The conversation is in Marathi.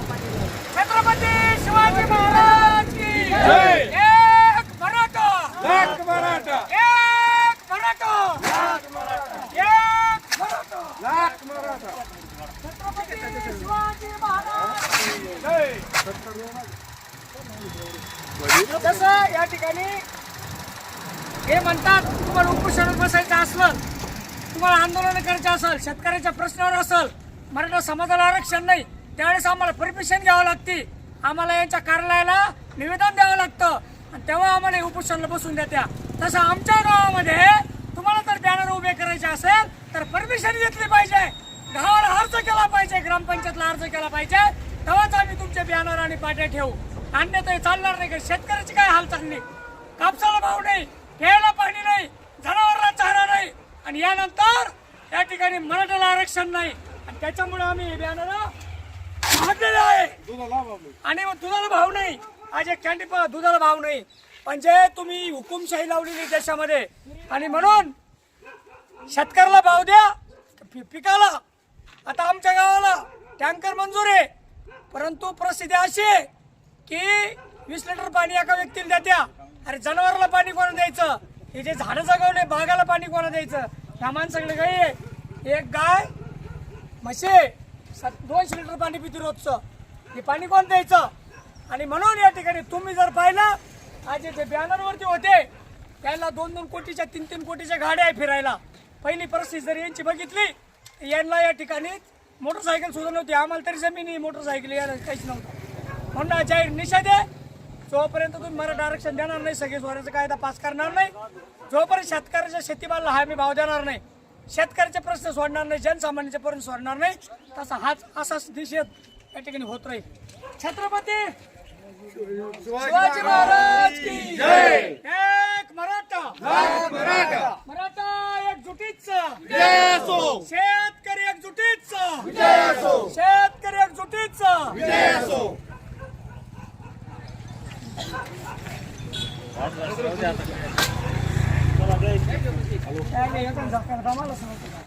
छत्रपती शिवाजी महाराज की. एक मराठा! लाख मराठा! एक मराठा! एक मराठा! लाख मराठा! छत्रपती शिवाजी महाराज जय! जसं या ठिकाणी हे म्हणतात तुम्हाला उपोषणात बसायचं असलं तुम्हाला आंदोलन करायचं असेल शेतकऱ्याच्या प्रश्नावर असेल मराठा समाजाला आरक्षण नाही त्यावेळेस आम्हाला परमिशन घ्यावं लागते. आम्हाला यांच्या कार्यालयाला निवेदन द्यावं लागतं. आणि तेव्हा आम्हाला हे उपोषणाला बसून देत्या. तसं आमच्या गावामध्ये तुम्हाला जर बॅनर उभे करायचे असेल तर परमिशन घेतली पाहिजे. गावाला अर्ज केला पाहिजे ग्रामपंचायतला अर्ज केला पाहिजे. तेव्हाच आम्ही तुमचे बॅनर आणि पाट्या ठेवू. अन्यथा चालणार नाही का शेतकऱ्याची काय हालचाल नाही. कापसाला भाव नाही. प्यायला पाणी नाही जनावरांना चारा नाही आणि यानंतर या ठिकाणी मराठ्याला आरक्षण नाही. आणि त्याच्यामुळे आम्ही हे बॅनर काढलेले आहे. आणि मग दुधाला भाव नाही. आज एक कॅन्डी दुधाला भाव नाही. म्हणजे तुम्ही हुकुमशाही लावलेली देशामध्ये आणि म्हणून शेतकऱ्याला भाव द्या पिकाला. आता आमच्या गावाला टँकर मंजूर आहे. परंतु परिस्थिती अशी आहे की वीस लिटर पाणी एका व्यक्तीला देत्या. अरे जनावराला पाणी कोणा द्यायचं? हे जे झाडं जगवले बागाला पाणी कोणा द्यायचं? ह्या माणसाकडे गाई आहे. एक गाय म्हशे सात दोनशे लिटर पाणी पिते रोजचं. हे पाणी कोण द्यायचं? आणि म्हणून या ठिकाणी तुम्ही जर पाहिलं आज जे बॅनरवरती होते त्याला दोन दोन कोटीच्या तीन तीन कोटीच्या गाड्या आहे फिरायला. पहिली परिस्थिती जर यांची बघितली यांना या ठिकाणी मोटरसायकल सुद्धा नव्हती. आम्हाला तरी जमिनी मोटरसायकल यायला काहीच नव्हतं. म्हणून जाहीर निषेध आहे. जोपर्यंत तुम्ही मराठा आरक्षण देणार नाही सगळे स्वराचा कायदा पास करणार नाही जोपर्यंत शेतकऱ्याच्या शेतीमालाला हा मी भाव देणार नाही शेतकऱ्याचे प्रश्न सोडणार नाही जनसामान्याचे प्रश्न सोडणार नाही तसा हाच असाच निषेध या ठिकाणी होत राहील. छत्रपती शिवाजी महाराज की. एक मराठा. मराठा. मराठा एकजुटीचा शेतकरी एकजुटीचा शेतकरी एकजुटीचा Halo.